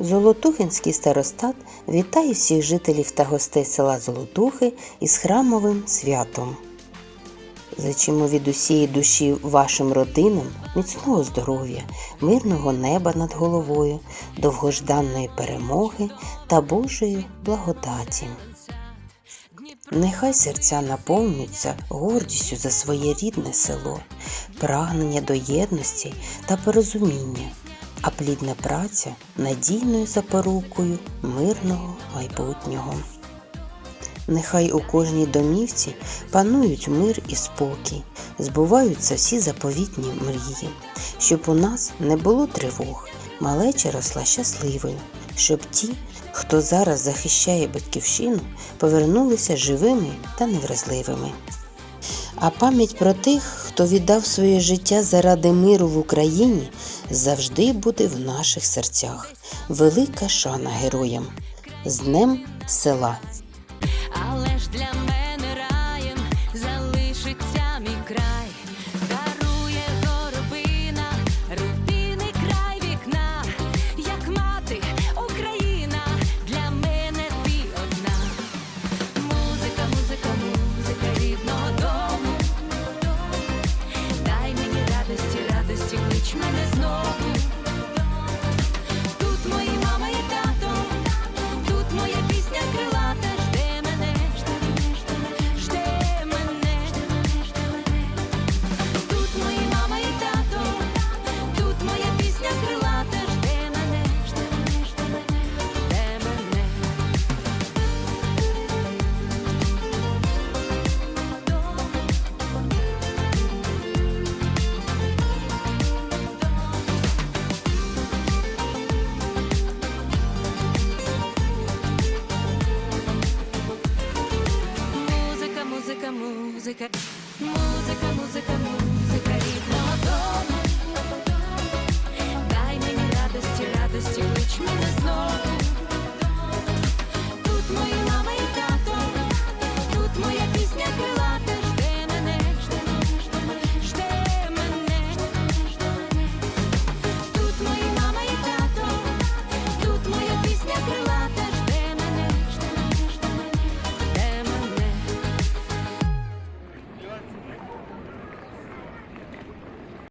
Золотухинський старостат вітає всіх жителів та гостей села Золотухи із храмовим святом. Зачимо від усієї душі вашим родинам міцного здоров'я, мирного неба над головою, довгожданої перемоги та Божої благодаті. Нехай серця наповнюються гордістю за своє рідне село, прагнення до єдності та порозуміння, а плідна праця надійною запорукою мирного майбутнього. Нехай у кожній домівці панують мир і спокій, збуваються всі заповітні мрії, щоб у нас не було тривог, малеча росла щасливою, щоб ті, хто зараз захищає батьківщину, повернулися живими та невразливими. А пам'ять про тих, хто віддав своє життя заради миру в Україні, завжди буде в наших серцях. Велика шана героям. З Днем села! музика, музика, музика, музика.